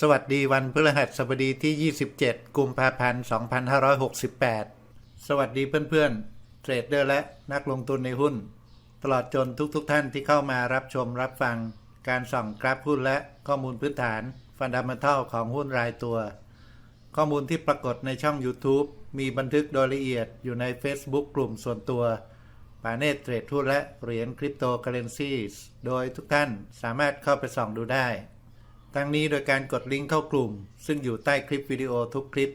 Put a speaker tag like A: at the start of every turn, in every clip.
A: สวัสดีวันพฤหัสบดีที่ 27 กุมภาพันธ์ 2568 สวัสดีเพื่อนๆ เทรดเดอร์และนักลงทุนในหุ้น ตลอดจนทุกๆทท่านที่เข้ามารับชมรับฟัง การส่องกราฟหุ้นและข้อมูลพื้นฐานฟันดัมเ n ทัลของหุ้นรายตัว ข้อมูลที่ปรากฏในช่อง YouTube มีบันทึกโดยละเอียดอยู่ใน Facebook กลุ่มส่วนตัวปาเนตเทรดหุ้นและเหรียญคริปโตเคอเรนซีโดยทุกท่านสามารถเข้าไปส่องดูได้ ทั้งนี้โดยการกดลิงก์เข้ากลุ่ม ซึ่งอยู่ใต้คลิปวิดีโอทุกคลิป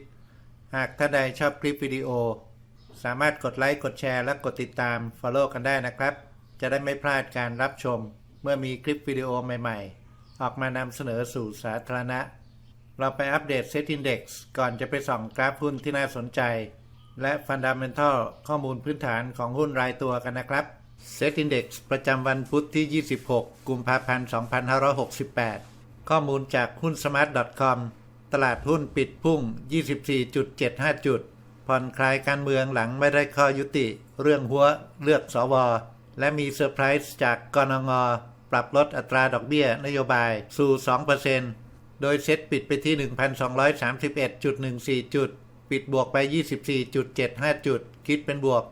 A: หากท่านใดชอบคลิปวิดีโอ สามารถกดไลค์กดแชร์และกดติดตาม Follow กันได้นะครับ จะได้ไม่พลาดการรับชม เมื่อมีคลิปวิดีโอใหม่ๆ ออกมานำเสนอสู่สาธารณะ เราไปอัปเดต Set Index ก่อนจะไปส่องกราฟหุ้นที่น่าสนใจ และ Fundamental ข้อมูลพื้นฐานของหุ้นรายตัวกันนะครับ Set Index ประจำวันพุธที่ 26 กุมภาพันธ์ 2568 ข้อมูลจากหุ้น smart.com ตลาดหุ้นปิดพุ่ง 24.75 จุด ผ่อนคลายการเมืองหลังไม่ได้ข้อยุติ เรื่องหัวเลือกสว และมีเซอร์ไพรส์จากกนง ปรับลดอัตราดอกเบี้ยนโยบายสู่ 2%โดยเซ็ตปิดไปที่ 1,231.14 จุด ปิดบวกไป 24.75 จุด คิดเป็นบวก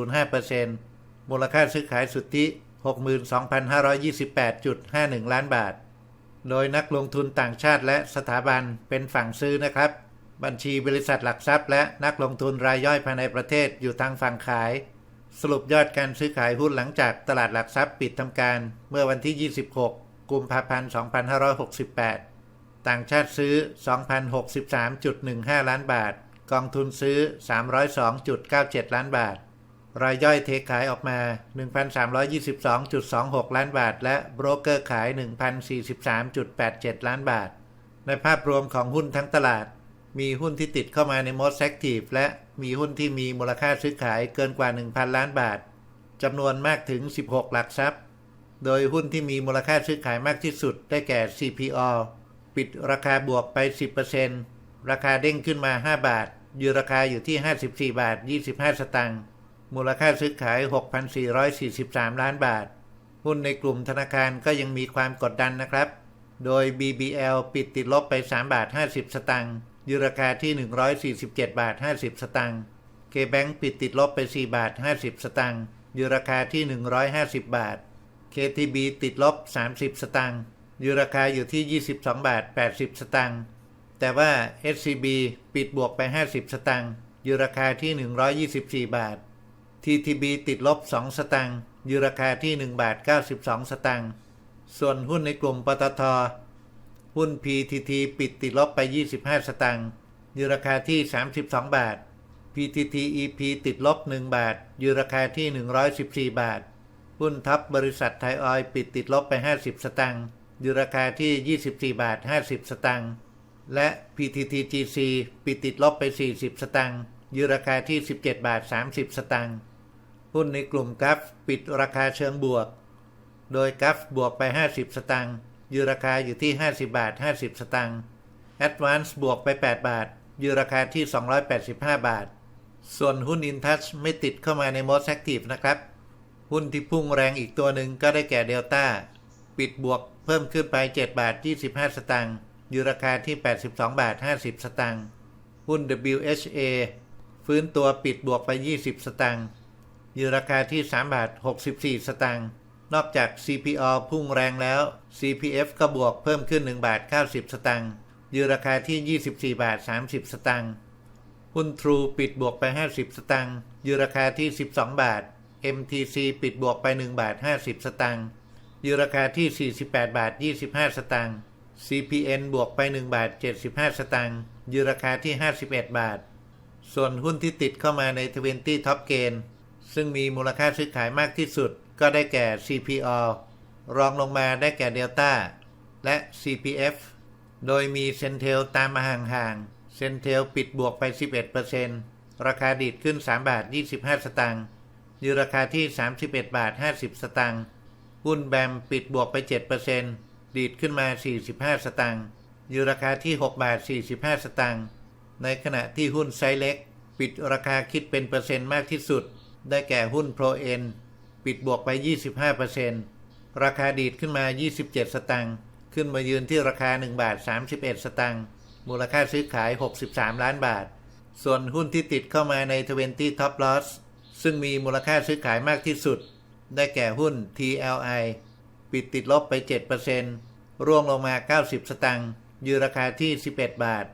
A: 2.05%มูลค่าซื้อขายสุทธิ 62,528.51 ล้านบาท โดยนักลงทุนต่างชาติและสถาบันเป็นฝั่งซื้อนะครับ บัญชีบริษัทหลักทรัพย์ และนักลงทุนรายย่อยภายในประเทศอยู่ทางฝั่งขาย สรุปยอดการซื้อขายหุ้นหลังจากตลาดหลักทรัพย์ปิดทำการ เมื่อวันที่ 26 กุมภาพันธ์ 2568 ต่างชาติซื้อ 2,063.15 ล้านบาท กองทุนซื้อ 302.97 ล้านบาท รายย่อยเทขายออกมา 1,322.26 ล้านบาท และโบรกเกอร์ขาย 1,043.87 ล้านบาท ในภาพรวมของหุ้นทั้งตลาด มีหุ้นที่ติดเข้ามาใน Most Active และมีหุ้นที่มีมูลค่าซื้อขายเกินกว่า 1,000 ล้านบาทจำนวนมากถึง 16 หลักทรัพย์ โดยหุ้นที่มีมูลค่าซื้อขายมากที่สุดได้แก่ CPO ปิดราคาบวกไป 10%ราคาเด้งขึ้นมา 5 บาท อยู่ราคาอยู่ที่ 54 บาท 25 สตางค์ มูลค่าซื้อขาย 6,443 ล้านบาท หุ้นในกลุ่มธนาคารก็ยังมีความกดดันนะครับ โดย BBL ปิดติดลบไป 3 บาท 50 สตางค์ยู่ราคาที่ 147 บาท 50 สตางค์ K-Bank ปิดติดลบไป 4 บาท 50 สตางค์ยูราคาที่ 150 บาท KTB ติดลบ 30 สตางค์ยูราคาอยู่ที่ 22 บาท 80 สตางค์ แต่ว่า SCB ปิดบวกไป 50 สตางค์ยู่ราคาที่ 124 บาท TTB ติดลบ 2 สตางค์ยูราคาที่ 1 บาท 92 สตางค์ส่วนหุ้นในกลุ่มปตท หุ้น PTT ปิดติดลบไป 25 สตางค์ยูราคาที่ 32 บาท PTT EP ติดลบ 1 บาทยูราคาที่ 114 บาท หุ้นทับบริษัทไทยออยปิดติดลบไป 50 สตางค์ยูราคาที่ 24 บาท 50 สตางค์และ PTTGC ปิดติดลบไป 40 สตางค์ยูราคาที่ 17 บาท 30 สตางค์ หุ้นในกลุ่มกัฟปิดราคาเชิงบวก โดยกัฟบวกไป 50 สตางค์อยู่ราคาอยู่ที่ 50 บาท 50 สตางค์ Advance บวกไป 8 บาทอยู่ราคาที่ 285 บาท ส่วนหุ้น InTouch ไม่ติดเข้ามาใน Most Active นะครับ หุ้นที่พุ่งแรงอีกตัวหนึ่งก็ได้แก่เดลต้าปิดบวกเพิ่มขึ้นไป 7 บาท 25 สตางค์อยู่ราคาที่ 82 บาท 50 สตางค์หุ้น WHA ฟื้นตัวปิดบวกไป 20 สตางค์ อยู่ราคาที่ 3 บาท 64 สตางค์ นอกจาก CPO พุ่งแรงแล้ว CPF ก็บวกเพิ่มขึ้น 1 บาท 90 สตางค์อยู่ราคาที่ 24 บาท 30 สตางค์ หุ้น True ปิดบวกไป 50 สตางค์อยู่ราคาที่ 12 บาท MTC ปิดบวกไป 1 บาท 50 สตางค์อยู่ราคาที่ 48 บาท 25 สตางค์ CPN บวกไป 1 บาท 75 สตางค์อยู่ราคาที่ 51 บาท ส่วนหุ้นที่ติดเข้ามาใน20 Top Gain ซึ่งมีมูลค่าซื้อขายมากที่สุดก็ได้แก่ CPO รองลงมาได้แก่ Delta และ CPF โดยมีเซนเทลตามมาห่างๆ เซนเทลปิดบวกไป 11%ราคาดีดขึ้น 3 บาท 25 สตางค์อยู่ราคาที่ 31 บาท 50 สตางค์หุ้นแบมปิดบวกไป 7%ดีดขึ้นมา 45 สตางค์อยู่ราคาที่ 6 บาท 45 สตางค์ในขณะที่หุ้นไซเล็ก ปิดราคาคิดเป็นเปอร์เซ็นต์มากที่สุด ได้แก่หุ้นโปรเอ็นปิดบวกไป 25%ราคาดีดขึ้นมา 27 สตางค์ขึ้นมายืนที่ราคา 1 บาท 31 สตางค์มูลค่าซื้อขาย 63 ล้านบาท ส่วนหุ้นที่ติดเข้ามาใน 20 Top Loss ซึ่งมีมูลค่าซื้อขายมากที่สุด ได้แก่หุ้น TLI ปิดติดลบไป 7%ร่วงลงมา 90 สตางค์ยืนราคาที่ 11 บาท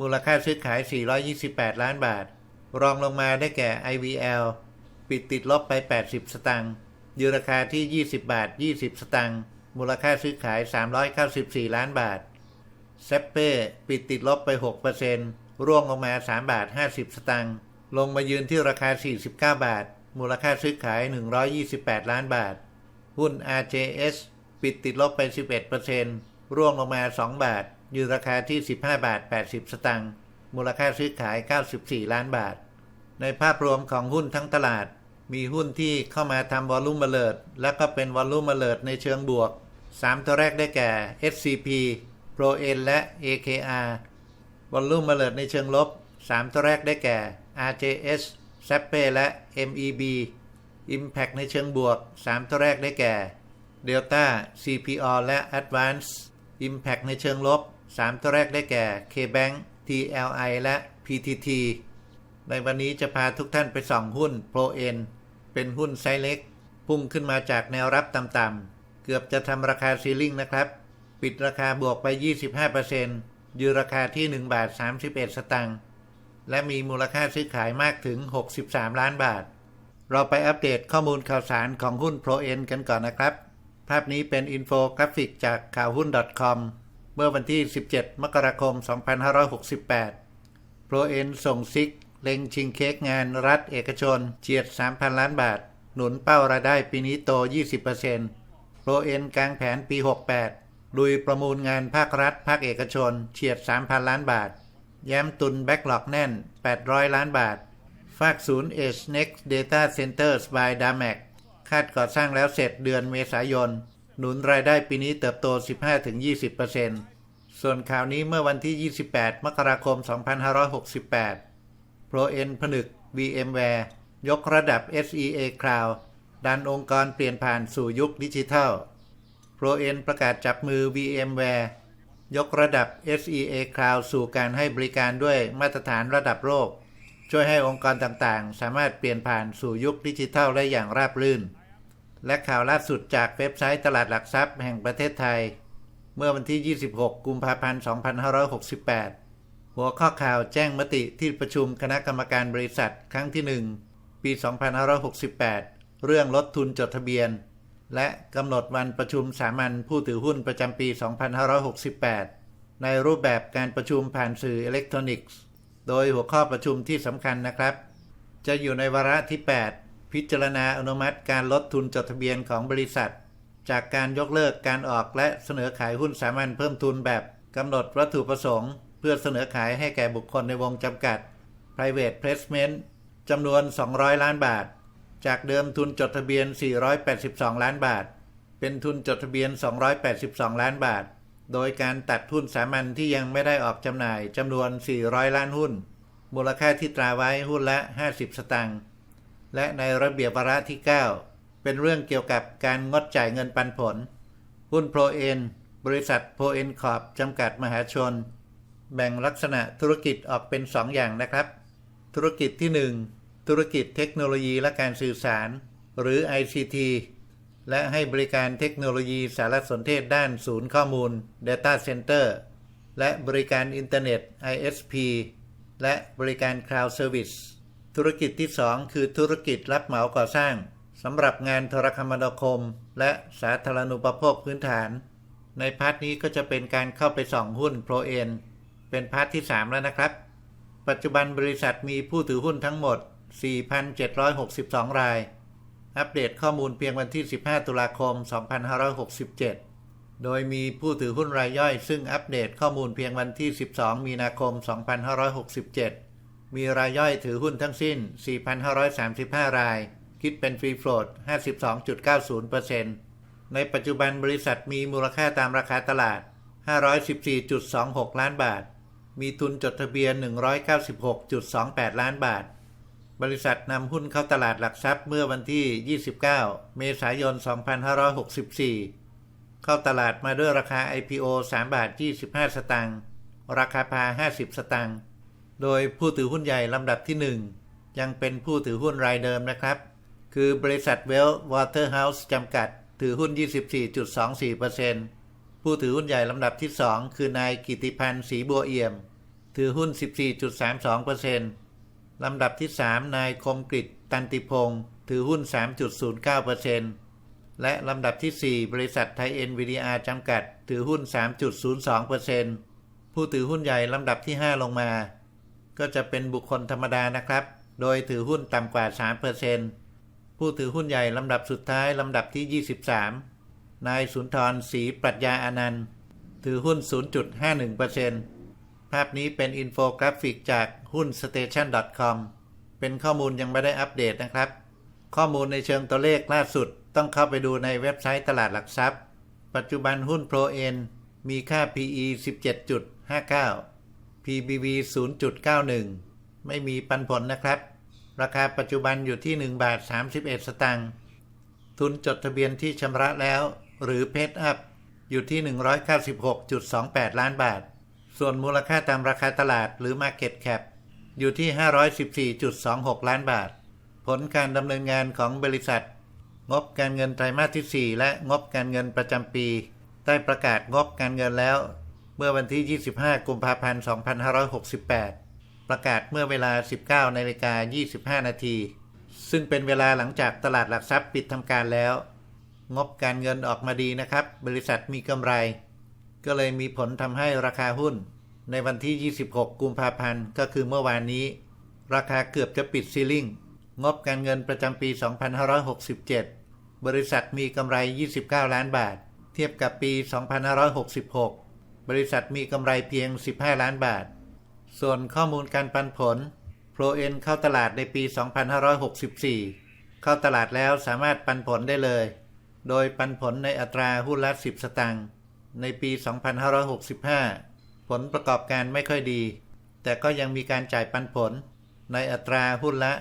A: มูลค่าซื้อขาย 428 ล้านบาท รองลงมาได้แก่ IVL ปิดติดลบไป 80 สตางค์ยืนราคาที่ 20 บาท 20 สตางค์มูลค่าซื้อขาย 394 ล้านบาทเซปเป้ปิดติดลบไป 6%ร่วงลงมา 3 บาท 50 สตางค์ลงมายืนที่ราคา 49 บาท มูลค่าซื้อขาย 128 ล้านบาท หุ้น RJS ปิดติดลบไป 11%ร่วงลงมา 2 บาท ยืนราคาที่ 15 บาท 80 สตางค์มูลค่าซื้อขาย 94 ล้านบาท ในภาพรวมของหุ้นทั้งตลาด มีหุ้นที่เข้ามาทำวอลลุ่มเบลิดและก็เป็นวอลลุ่มเบลิดในเชิงบวก 3 ตัวแรกได้แก่ SCP ProN และ AKR วอลลุ่มเบลิดในเชิงลบ 3 ตัวแรกได้แก่ RJS s a p p e และ MEB Impact ในเชิงบวก 3 ตัวแรกได้แก่ Delta CPO และ Advance Impact ในเชิงลบ 3 ตัวแรกได้แก่ KBank TLI และ PTT ในวันนี้จะพาทุกท่านไปส่องหุ้น ProN เป็นหุ้นไซส์เล็ก พุ่งขึ้นมาจากแนวรับต่ำๆเกือบจะทำราคาซีลิ่งนะครับ ปิดราคาบวกไป 25%ยืนราคาที่ 1 บาท 31 สตางค์และมีมูลค่าซื้อขายมากถึง 63 ล้านบาท เราไปอัปเดตข้อมูลข่าวสารของหุ้น ProN กันก่อนนะครับ ภาพนี้เป็นอินโฟกราฟิกจากข่าวหุ้น .com เมื่อวันที่ 17 มกราคม 2568 ProN ส่งซิก เล็งชิงเค้กงานรัฐเอกชน เฉียด 3,000 ล้านบาท หนุนเป้ารายได้ปีนี้โต 20% ProN กลางแผนปี 68 ลุยประมูลงานภาครัฐ ภาคเอกชน เฉียด 3,000 ล้านบาท แย้มตุนแบ็กหลอกแน่น 800 ล้านบาท ฝากศูนย์ Edge Next Data Centers by Damac คาดก่อสร้างแล้วเสร็จเดือนเมษายน หนุนรายได้ปีนี้เติบโต 15-20%ส่วนข่าวนี้เมื่อวันที่ 28 มกราคม 2568 ProN ผนึก VMware ยกระดับ SEA Cloud ดันองค์กรเปลี่ยนผ่านสู่ยุคดิจิทัล ProN ประกาศจับมือ VMware ยกระดับ SEA Cloud สู่การให้บริการด้วยมาตรฐานระดับโลก ช่วยให้องค์กรต่างๆ สามารถเปลี่ยนผ่านสู่ยุคดิจิทัลได้อย่างราบรื่น และข่าวล่าสุดจากเว็บไซต์ตลาดหลักทรัพย์แห่งประเทศไทย เมื่อวันที่ 26 กุมภาพันธ์ 2568 หัวข้อข่าวแจ้งมติที่ประชุมคณะกรรมการบริษัทครั้งที่ 1 ปี 2568 เรื่องลดทุนจดทะเบียน และกำหนดวันประชุมสามัญผู้ถือหุ้นประจำปี 2568 ในรูปแบบการประชุมผ่านสื่ออิเล็กทรอนิกส์ โดยหัวข้อประชุมที่สำคัญนะครับ จะอยู่ในวาระที่ 8 พิจารณาอนุมัติการลดทุนจดทะเบียนของบริษัท จากการยกเลิกการออกและเสนอขายหุ้นสามัญเพิ่มทุนแบบกำหนดวัตถุประสงค์ เพื่อเสนอขายให้แก่บุคคลในวงจำกัด private placement จำนวน 200 ล้านบาท จากเดิมทุนจดทะเบียน 482 ล้านบาท เป็นทุนจดทะเบียน 282 ล้านบาท โดยการตัดหุ้นสามัญที่ยังไม่ได้ออกจำหน่ายจำนวน 400 ล้านหุ้น มูลค่าที่ตราไว้หุ้นละ 50 สตางค์ และในระเบียบวาระที่ 9 เป็นเรื่องเกี่ยวกับการงดจ่ายเงินปันผล หุ้นโปรเอนบริษัทโปรเอนคอร์ปจำกัดมหาชน แบ่งลักษณะธุรกิจออกเป็น 2 อย่างนะครับ ธุรกิจที่ 1 ธุรกิจเทคโนโลยีและการสื่อสาร หรือ ICT และให้บริการเทคโนโลยีสารสนเทศด้านศูนย์ข้อมูล Data Center และบริการอินเทอร์เน็ต ISP และบริการ Cloud Service ธุรกิจที่ 2 คือธุรกิจรับเหมาก่อสร้างสำหรับงานโทรคมนาคม และสาธารณูปโภคพื้นฐาน ในพาร์ทนี้ก็จะเป็นการเข้าไปส่องหุ้น ProN เป็นพาร์ทที่ 3 แล้วนะครับ ปัจจุบันบริษัทมีผู้ถือหุ้นทั้งหมด 4,762 ราย อัปเดตข้อมูลเพียงวันที่ 15 ตุลาคม 2567 โดยมีผู้ถือหุ้นรายย่อย ซึ่งอัปเดตข้อมูลเพียงวันที่ 12 มีนาคม 2567 มีรายย่อยถือหุ้นทั้งสิ้น 4,535 ราย คิดเป็นฟรีโฟลด52.90%ในปัจจุบันบริษัทมีมูลค่าตามราคาตลาด514.26 ล้านบาท มีทุนจดทะเบียน 196.28 ล้านบาท บริษัทนำหุ้นเข้าตลาดหลักทรัพย์เมื่อวันที่ 29 เมษายน 2564 เข้าตลาดมาด้วยราคา IPO 3 บาท 25 สตางค์ ราคาพา 50 สตางค์ โดยผู้ถือหุ้นใหญ่ลำดับที่ 1 ยังเป็นผู้ถือหุ้นรายเดิมนะครับ คือบริษัทเวลวอเตอร์เฮาส์จำกัด ถือหุ้น 24.24% ผู้ถือหุ้นใหญ่ลำดับที่ 2 คือนายกิติพันธ์ศรีบัวเอี่ยม ถือหุ้น 14.32%ลำดับที่ 3 นายคมกริตตันติพงศ์ถือหุ้น 3.09%และลำดับที่ 4 บริษัทไทยเอ็นวีดีอาจำกัด ถือหุ้น 3.02%ผู้ถือหุ้นใหญ่ลำดับที่ 5 ลงมา ก็จะเป็นบุคคลธรรมดานะครับ โดยถือหุ้นต่ำกว่า 3%ผู้ถือหุ้นใหญ่ลำดับสุดท้ายลำดับที่ 23 นายสุนทรศรีปรัชญาอนันต์ ถือหุ้น 0.51%ภาพนี้เป็นอินโฟกราฟิกจากหุ้น station.com เป็นข้อมูลยังไม่ได้อัปเดตนะครับ ข้อมูลในเชิงตัวเลขล่าสุดต้องเข้าไปดูในเว็บไซต์ตลาดหลักทรัพย์ ปัจจุบันหุ้น ProN มีค่า PE 17.59 PBV 0.91 ไม่มีปันผลนะครับ ราคาปัจจุบันอยู่ที่ 1 บาท 31 สตางค์ทุนจดทะเบียนที่ชำระแล้ว หรือเพ d อัพอยู่ที่ 196.28 ล้านบาท ส่วนมูลค่าตามราคาตลาดหรือ Market Cap อยู่ที่ 514.26 ล้านบาท ผลการดำเนินงานของบริษัท งบการเงินไตรมาสที่ 4 และงบการเงินประจำปี ได้ประกาศงบการเงินแล้ว เมื่อวันที่ 25 กุมภาพันธ์ 2568 ประกาศเมื่อเวลา 19นาฬิกา25 นาที ซึ่งเป็นเวลาหลังจากตลาดหลักทรัพย์ปิดทำการแล้ว งบการเงินออกมาดีนะครับ บริษัทมีกำไร ก็เลยมีผลทำให้ราคาหุ้น ในวันที่ 26 กุมภาพันธ์ ก็คือเมื่อวานนี้ ราคาเกือบจะปิดซีลิ่ง งบการเงินประจำปี 2567 บริษัทมีกำไร 29 ล้านบาท เทียบกับปี 2566 บริษัทมีกำไรเพียง 15 ล้านบาท ส่วนข้อมูลการปันผล ProN เข้าตลาดในปี 2564 เข้าตลาดแล้วสามารถปันผลได้เลย โดยปันผลในอัตราหุ้นละ 10 สตางค์ในปี 2565 ผลประกอบการไม่ค่อยดี แต่ก็ยังมีการจ่ายปันผลในอัตราหุ้นละ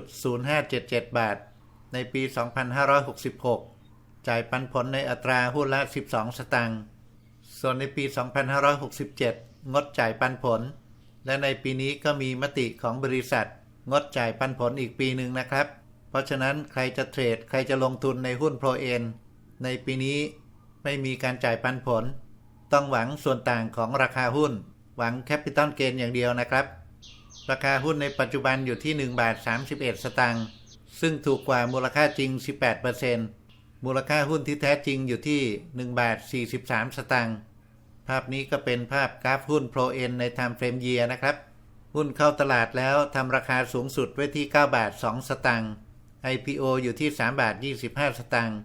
A: 0.0577 บาท ในปี 2566 จ่ายปันผลในอัตราหุ้นละ 12 สตางค์ ส่วนในปี 2567 งดจ่ายปันผล และในปีนี้ก็มีมติของบริษัท งดจ่ายปันผลอีกปีหนึ่งนะครับ เพราะฉะนั้นใครจะเทรด ใครจะลงทุนในหุ้น ProN ในปีนี้ไม่มีการจ่ายปันผล ต้องหวังส่วนต่างของราคาหุ้น หวังแคปิตอลเกนอย่างเดียวนะครับ ราคาหุ้นในปัจจุบันอยู่ที่ 1 บาท 31 สตางค์ซึ่งถูกกว่ามูลค่าจริง 18%มูลค่าหุ้นที่แท้จริงอยู่ที่ 1 บาท 43 สตางค์ภาพนี้ก็เป็นภาพกราฟหุ้น ProN ใน Time Frame Year นะครับ หุ้นเข้าตลาดแล้วทำราคาสูงสุดไว้ที่ 9 บาท 2 สตางค์ IPO อยู่ที่3บาท25 สตางค์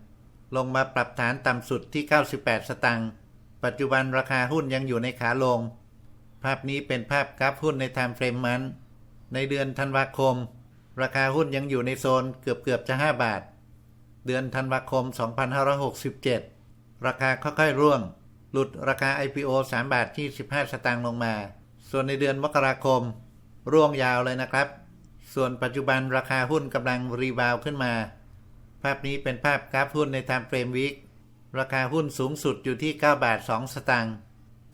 A: ลงมาปรับฐานต่ำสุดที่ 98 สตางค์ ปัจจุบันราคาหุ้นยังอยู่ในขาลง ภาพนี้เป็นภาพกราฟหุ้นใน Time Frame มัน ในเดือนธันวาคม ราคาหุ้นยังอยู่ในโซนเกือบเกือบจะ 5 บาท เดือนธันวาคม 2567 ราคาค่อยๆร่วง หลุดราคา IPO 3บาทที่15สตางค์ลงมา ส่วนในเดือนมกราคม ร่วงยาวเลยนะครับ ส่วนปัจจุบันราคาหุ้นกำลังรีบาวขึ้นมา ภาพนี้เป็นภาพกราฟหุ้นใน Time Frame Week ราคาหุ้นสูงสุดอยู่ที่ 9 บาท 2 สตางค์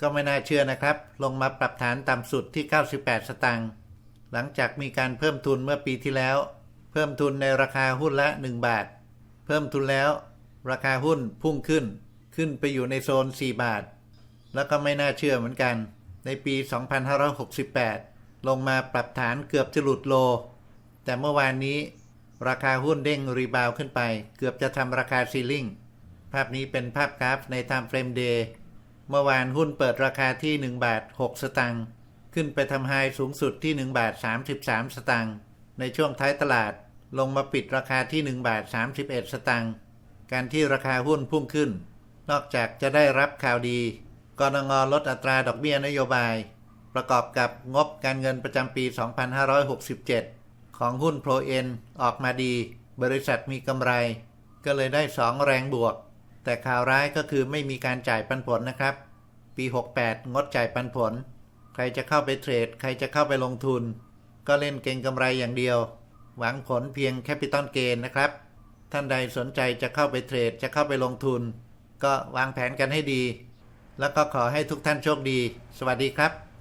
A: ก็ไม่น่าเชื่อนะครับ ลงมาปรับฐานต่ำสุดที่ 98 สตางค์หลังจากมีการเพิ่มทุนเมื่อปีที่แล้ว เพิ่มทุนในราคาหุ้นละ 1 บาท เพิ่มทุนแล้ว ราคาหุ้นพุ่งขึ้น ขึ้นไปอยู่ในโซน 4 บาท แล้วก็ไม่น่าเชื่อเหมือนกัน ในปี 2568 ลงมาปรับฐานเกือบจะหลุดโล แต่เมื่อวานนี้ ราคาหุ้นเด้งรีบาวขึ้นไป เกือบจะทำราคาซีลิงภาพนี้เป็นภาพกราฟใน Time Frame Day เมื่อวานหุ้นเปิดราคาที่ 1 บาท 6 สตางค์ขึ้นไปทำไฮสูงสุดที่ 1 บาท 33 สตางค์ในช่วงท้ายตลาดลงมาปิดราคาที่ 1 บาท 31 สตางค์การที่ราคาหุ้นพุ่งขึ้น นอกจากจะได้รับข่าวดีกรงงลดอัตราดอกเบี้ยนโยบาย ประกอบกับงบการเงินประจำปี 2567 ของหุ้น ProN ออกมาดี บริษัทมีกำไร ก็เลยได้ 2 แรงบวก แต่ข่าวร้ายก็คือไม่มีการจ่ายปันผลนะครับ ปี 68 งดจ่ายปันผล ใครจะเข้าไปเทรด ใครจะเข้าไปลงทุน ก็เล่นเก่งกำไรอย่างเดียว หวังผลเพียงแคปิตอลเกนนะครับ ท่านใดสนใจจะเข้าไปเทรด จะเข้าไปลงทุน ก็วางแผนกันให้ดี แล้วก็ขอให้ทุกท่านโชคดี สวัสดีครับ